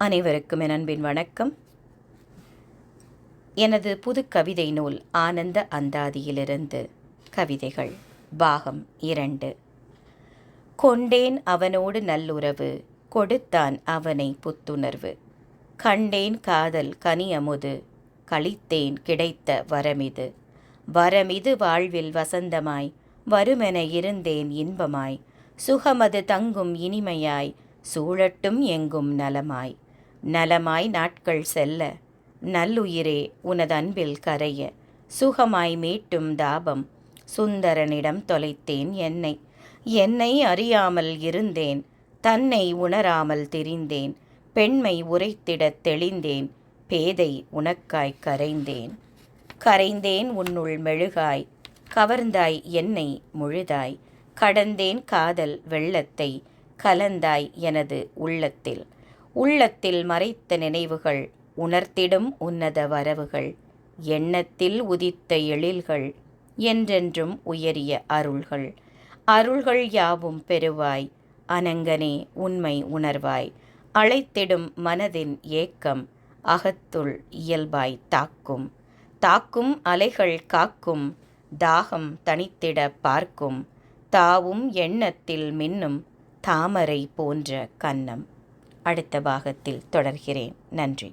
அனைவருக்கும் என் அன்பின் வணக்கம். எனது புது கவிதை நூல் ஆனந்த அந்தாதியிலிருந்து. கவிதைகள் பாகம் இரண்டு. கொண்டேன் அவனோடு நல்லுறவு கொடுத்தான் அவனை புத்துணர்வு. கண்டேன் காதல் கனியமுது கழித்தேன் கிடைத்த வரமிது. வரமிது வாழ்வில் வசந்தமாய் வருமென இருந்தேன் இன்பமாய். சுகமது தங்கும் இனிமையாய் சூழட்டும் எங்கும் நலமாய். நலமாய் நாட்கள் செல்ல. நல்லுயிரே உனதன்பில் கரைய. சுகமாய் மீட்டும் தாபம். சுந்தரனிடம் தொலைத்தேன் என்னை. என்னை அறியாமல் இருந்தேன். தன்னை உணராமல் திரிந்தேன். பெண்மை உரைத்திடத் தெளிந்தேன். பேதை உனக்காய் கரைந்தேன். கரைந்தேன் உன்னுள் மெழுகாய். கவர்ந்தாய் என்னை முழுதாய். கடந்தேன் காதல் வெள்ளத்தை. கலந்தாய் எனது உள்ளத்தில். உள்ளத்தில் மறைத்த நினைவுகள் உணர்த்திடும் உன்னத வரவுகள். எண்ணத்தில் உதித்த எழில்கள் என்றென்றும் உயரிய அருள்கள். அருள்கள் யாவும் பெறுவாய் அனங்கனே உண்மை உணர்வாய். அழைத்திடும் மனதின் ஏக்கம் அகத்துள் இயல்பாய் தாக்கும். தாக்கும் அலைகள் காக்கும் தாகம் தனித்திட பார்க்கும். தாவும் எண்ணத்தில் மின்னும் தாமரை போன்ற கன்னம் அடுத்த பாகத்தில் தொடர்கிறேன். நன்றி.